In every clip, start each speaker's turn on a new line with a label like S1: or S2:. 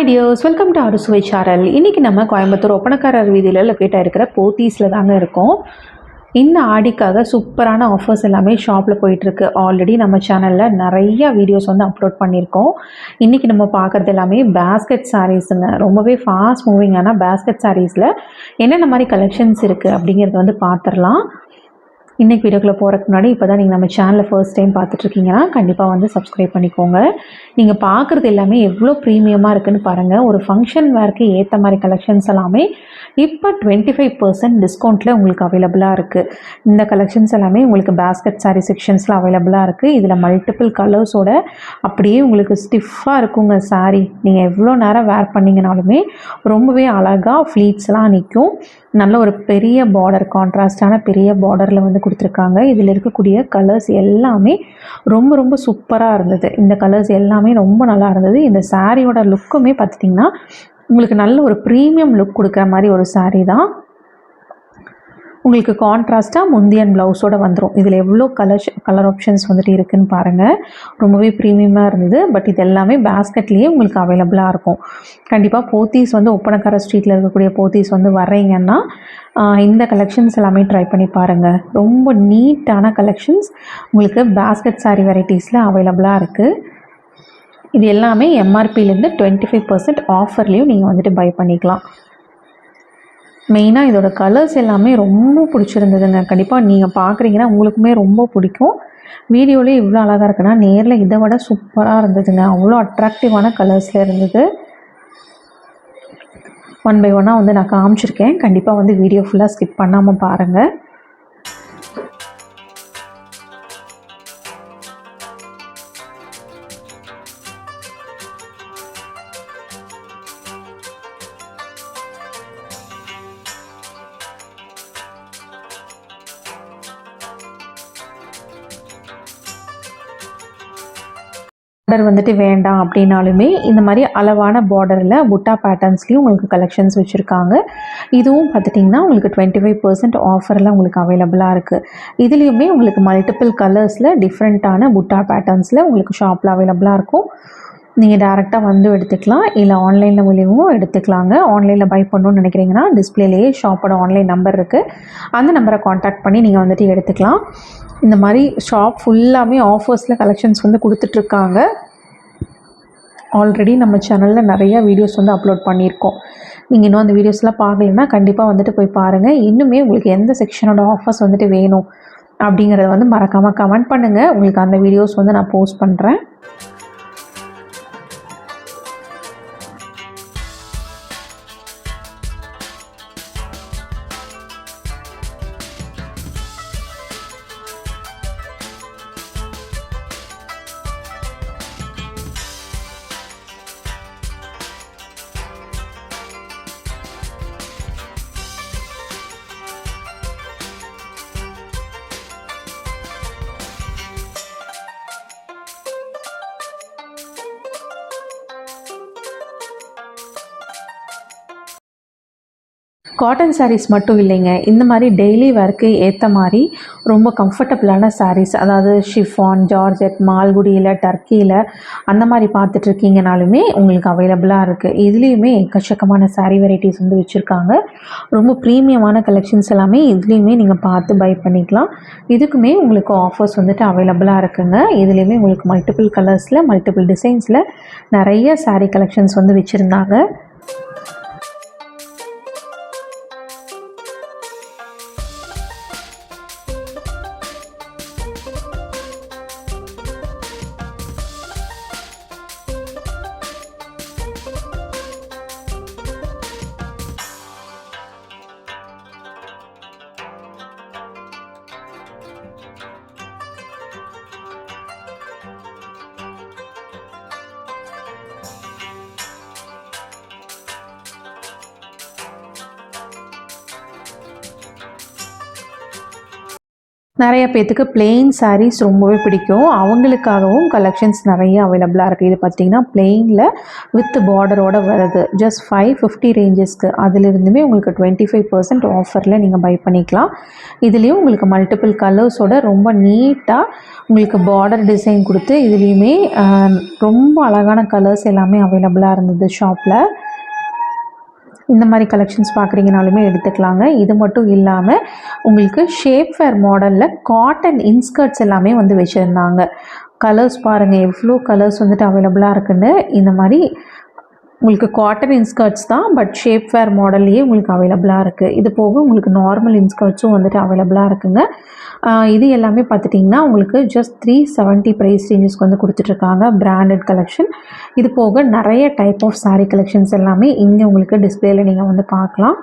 S1: Hi tears welcome to அறுசுவை சாரல் இன்றைக்கி நம்ம கோயம்புத்தூர் ஒப்பனக்காரர் வீதியில் லொக்கேட் இருக்கிற போத்தீஸில் தாங்க இருக்கோம். இந்த ஆடிக்காக சூப்பரான ஆஃபர்ஸ் எல்லாமே ஷாப்பில் போயிட்டுருக்கு. ஆல்ரெடி நம்ம சேனலில் நிறைய வீடியோஸ் வந்து அப்லோட் பண்ணியிருக்கோம். இன்றைக்கி நம்ம பார்க்குறது எல்லாமே பேஸ்கெட் சாரீஸுங்க ரொம்பவே ஃபாஸ்ட் மூவிங்கான பேஸ்கெட் சாரீஸில் என்னென்ன மாதிரி கலெக்ஷன்ஸ் இருக்குது அப்படிங்கிறத வந்து பார்த்துடலாம். இன்றைக்கி வீடியோக்குள்ளே போகிறதுக்கு முன்னாடி இப்போ தான் நீங்கள் நம்ம சேனலை ஃபர்ஸ்ட் டைம் பார்த்துட்ருக்கீங்கன்னா கண்டிப்பாக வந்து சப்ஸ்கிரைப் பண்ணிக்கோங்க. நீங்கள் பார்க்குறது எல்லாமே எவ்வளோ ப்ரீமியமாக இருக்குன்னு பாருங்கள் ஒரு ஃபங்க்ஷன் வேர்க்கு ஏற்ற மாதிரி கலெக்ஷன்ஸ் எல்லாமே இப்போ டுவெண்ட்டி ஃபைவ் பர்சன்ட் டிஸ்கவுண்ட்டில் உங்களுக்கு அவைலபிளாக இருக்குது இந்த கலெக்ஷன்ஸ் எல்லாமே உங்களுக்கு பேஸ்கெட் சாரீ செக்ஷன்ஸில் அவைலபிளாக இருக்குது இதில் மல்டிபிள் கலர்ஸோட அப்படியே உங்களுக்கு ஸ்டிஃபாக இருக்குங்க சாரீ நீங்கள் எவ்வளோ நேரம் வேர் பண்ணிங்கனாலுமே ரொம்பவே அழகாக ஃப்ளீட்ஸ்லாம் நிற்கும் நல்ல ஒரு பெரிய பார்டர் கான்ட்ராஸ்டான பெரிய பார்டரில் வந்து கொடுத்துருக்காங்க. இதில் இருக்கக்கூடிய கலர்ஸ் எல்லாமே ரொம்ப ரொம்ப சூப்பராக இருந்தது. இந்த கலர்ஸ் எல்லாமே ரொம்ப நல்லா இருந்தது. இந்த சாரியோட லுக்குமே பார்த்துட்டிங்கன்னா உங்களுக்கு நல்ல ஒரு ப்ரீமியம் லுக் கொடுக்குற மாதிரி ஒரு சாரீ தான். உங்களுக்கு கான்ட்ராஸ்ட்டாக முந்தியன் ப்ளவுஸோட வந்துடும் இதில் எவ்வளோ கலர் கலர் ஆப்ஷன்ஸ் வந்துட்டு இருக்குன்னு பாருங்கள் ரொம்பவே ப்ரீமியமாக இருந்தது. பட் இது எல்லாமே பேஸ்கெட்லேயே உங்களுக்கு அவைலபிளாக இருக்கும். கண்டிப்பாக போத்தீஸ் வந்து ஒப்பனக்கார ஸ்ட்ரீட்டில் இருக்கக்கூடிய போத்தீஸ் வந்து வர்றீங்கன்னா இந்த கலெக்ஷன்ஸ் எல்லாமே ட்ரை பண்ணி பாருங்கள் ரொம்ப நீட்டான கலெக்ஷன்ஸ் உங்களுக்கு பேஸ்கெட் சாரீ வெரைட்டிஸில் அவைலபிளாக இருக்குது இது எல்லாமே எம்ஆர்பிலேருந்து டுவெண்ட்டி ஃபைவ் பர்சன்ட் ஆஃபர்லேயும் நீங்கள் வந்துட்டு பை பண்ணிக்கலாம். மெயினாக இதோட கலர்ஸ் எல்லாமே ரொம்ப பிடிச்சிருந்ததுங்க. கண்டிப்பாக நீங்கள் பார்க்குறீங்கன்னா உங்களுக்குமே ரொம்ப பிடிக்கும். வீடியோலேயே இவ்வளோ அழகாக இருக்குன்னா நேரில் இதை விட சூப்பராக இருந்ததுங்க. அவ்வளோ அட்ராக்டிவான கலர்ஸில் இருந்தது. ஒன் பை ஒன்னாக வந்து நான் காமிச்சிருக்கேன். கண்டிப்பாக வந்து வீடியோ ஃபுல்லாக ஸ்கிப் பண்ணாமல் பாருங்கள் பார்டர் வந்துட்டு வேண்டாம் அப்படின்னாலுமே இந்த மாதிரி அளவான பார்டரில் புட்டா பேட்டர்ன்ஸ்லேயும் உங்களுக்கு கலெக்ஷன்ஸ் வச்சுருக்காங்க. இதுவும் பார்த்துட்டிங்கன்னா உங்களுக்கு டுவெண்ட்டி ஃபைவ் பர்சன்ட் ஆஃபரில் உங்களுக்கு அவைலபிளாக இருக்குது இதுலேயுமே உங்களுக்கு மல்டிபிள் கலர்ஸில் டிஃப்ரெண்ட்டான புட்டா பேட்டர்ன்ஸில் உங்களுக்கு ஷாப்பில் அவைலபிளாக இருக்கும். நீங்கள் டேரெக்டாக வந்து எடுத்துக்கலாம். இல்லை ஆன்லைனில் மூலியமும் எடுத்துக்கலாங்க. ஆன்லைனில் பை பண்ணணும்னு நினைக்கிறீங்கன்னா டிஸ்பிளேலேயே ஷாப்போட ஆன்லைன் நம்பர் இருக்குது அந்த நம்பரை காண்டாக்ட் பண்ணி நீங்கள் வந்துட்டு எடுத்துக்கலாம். இந்த மாதிரி ஷாப் ஃபுல்லாமே ஆஃபர்ஸில் கலெக்ஷன்ஸ் வந்து கொடுத்துட்ருக்காங்க ஆல்ரெடி நம்ம சேனலில் நிறைய வீடியோஸ் வந்து அப்லோட் பண்ணியிருக்கோம். நீங்கள் இன்னும் அந்த வீடியோஸ்லாம் பார்க்கலன்னா கண்டிப்பாக வந்துட்டு போய் பாருங்கள் இன்னுமே உங்களுக்கு எந்த செக்ஷனோட ஆஃபர்ஸ் வந்துட்டு வேணும் அப்படிங்கிறத வந்து மறக்காமல் கமெண்ட் பண்ணுங்கள் உங்களுக்கு அந்த வீடியோஸ் வந்து நான் போஸ்ட் பண்ணுறேன் காட்டன் சாரீஸ் மட்டும் இல்லைங்க. இந்த மாதிரி டெய்லி வேர்க்கு ஏற்ற மாதிரி ரொம்ப கம்ஃபர்டபுளான சாரீஸ் அதாவது ஷிஃபான் ஜார்ஜெட் மால்குடியில் டர்க்கியில் அந்த மாதிரி பார்த்துட்ருக்கீங்கனாலுமே உங்களுக்கு அவைலபிளாக இருக்குது இதுலேயுமே எக்கச்சக்கமான சாரீ வெரைட்டிஸ் வந்து வச்சுருக்காங்க. ரொம்ப ப்ரீமியமான கலெக்ஷன்ஸ் எல்லாமே இதுலேயுமே நீங்கள் பார்த்து பை பண்ணிக்கலாம். இதுக்குமே உங்களுக்கு ஆஃபர்ஸ் வந்துட்டு அவைலபிளாக இருக்குங்க. இதுலேயுமே உங்களுக்கு மல்டிபிள் கலர்ஸில் மல்டிபிள் டிசைன்ஸில் நிறைய சாரீ கலெக்ஷன்ஸ் வந்து வச்சுருந்தாங்க. நிறைய பேர்த்துக்கு பிளெயின் சாரீஸ் ரொம்பவே பிடிக்கும். அவங்களுக்காகவும் கலெக்ஷன்ஸ் நிறைய அவைலபிளாக இருக்குது இது பார்த்திங்கன்னா பிளெயினில் வித் பார்டரோட வருது. ஜஸ்ட் ஃபைவ் ஃபிஃப்டி ரேஞ்சஸ்க்கு அதிலிருந்துமே உங்களுக்கு டுவெண்ட்டி ஃபைவ் பர்சன்ட் ஆஃபரில் நீங்கள் பை பண்ணிக்கலாம். இதுலேயும் உங்களுக்கு மல்டிபிள் கலர்ஸோட ரொம்ப நீட்டாக உங்களுக்கு பார்டர் டிசைன் கொடுத்து இதுலேயுமே ரொம்ப அழகான கலர்ஸ் எல்லாமே அவைலபிளாக இருந்தது ஷாப்பில் இந்த மாதிரி கலெக்ஷன்ஸ் பார்க்குறீங்கனாலுமே எடுத்துக்கலாங்க. இது மட்டும் இல்லாமல் உங்களுக்கு ஷேப் ஃபேர் மாடலில் காட்டன் இன்ஸ்கர்ட்ஸ் எல்லாமே வந்து வச்சுருந்தாங்க. கலர்ஸ் பாருங்கள் எவ்வளோ கலர்ஸ் வந்துட்டு அவைலபிளாக இருக்குன்னு. இந்த மாதிரி உங்களுக்கு காட்டன் இன்ஸ்கர்ட்ஸ் தான் பட் ஷேப் ஃபேர் மாடல்லையே உங்களுக்கு அவைலபிளாக இருக்குது இது போக உங்களுக்கு நார்மல் இன்ஸ்கர்ட்ஸும் வந்துட்டு அவைலபிளாக இருக்குங்க. இது எல்லாமே பார்த்துட்டிங்கன்னா உங்களுக்கு ஜஸ்ட் த்ரீ செவன்ட்டி ப்ரைஸ் ரேஞ்சஸ்க்கு வந்து கொடுத்துட்ருக்காங்க. பிராண்டட் கலெக்ஷன் இது போக நிறைய டைப் ஆஃப் சாரீ கலெக்ஷன்ஸ் எல்லாமே இங்கே உங்களுக்கு டிஸ்பிளேல நீங்கள் வந்து பார்க்கலாம்.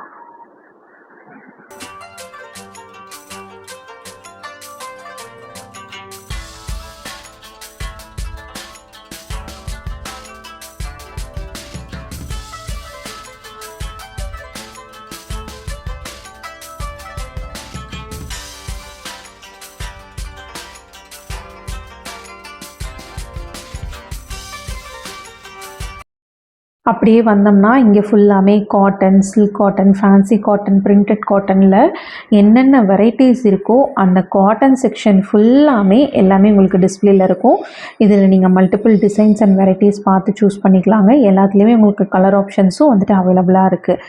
S1: அப்படியே வந்தோம்னா இங்கே ஃபுல்லாமே cotton silk cotton fancy cotton printed காட்டனில் என்னென்ன வெரைட்டிஸ் இருக்கோ அந்த காட்டன் செக்ஷன் ஃபுல்லாமே எல்லாமே உங்களுக்கு டிஸ்பிளேயில் இருக்கும். இதில் நீங்கள் மல்டிபிள் டிசைன்ஸ் அண்ட் வெரைட்டிஸ் பார்த்து சூஸ் பண்ணிக்கலாங்க. எல்லாத்துலேயுமே உங்களுக்கு கலர் ஆப்ஷன்ஸும் வந்துட்டு அவைலபிளாக இருக்குது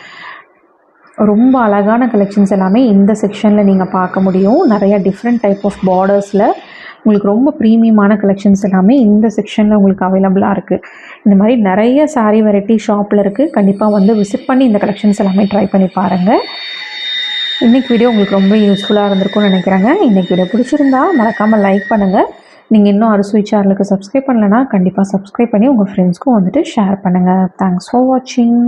S1: ரொம்ப அழகான கலெக்ஷன்ஸ் எல்லாமே இந்த செக்ஷனில் நீங்கள் பார்க்க முடியும். நிறையா டிஃப்ரெண்ட் டைப் ஆஃப் பார்டர்ஸில் உங்களுக்கு ரொம்ப ப்ரீமியமான கலெக்ஷன்ஸ் எல்லாமே இந்த செக்ஷனில் உங்களுக்கு அவைலபிளாக இருக்குது இந்த மாதிரி நிறைய சாரீ வெரைட்டி ஷாப்பில் இருக்குது கண்டிப்பாக வந்து விசிட் பண்ணி இந்த கலெக்ஷன்ஸ் எல்லாமே ட்ரை பண்ணி பாருங்கள் இன்றைக்கி வீடியோ உங்களுக்கு ரொம்ப யூஸ்ஃபுல்லாக இருந்திருக்கும்னு நினைக்கிறேங்க. இன்றைக்கி வீடியோ பிடிச்சிருந்தா மறக்காமல் லைக் பண்ணுங்கள் நீங்கள் இன்னும் அறுசுவை சேனலுக்கு சப்ஸ்கிரைப் பண்ணலைன்னா கண்டிப்பாக சப்ஸ்கிரைப் பண்ணி உங்கள் ஃப்ரெண்ட்ஸ்க்கும் வந்துட்டு ஷேர் பண்ணுங்கள் தேங்க்ஸ் ஃபார் வாட்சிங்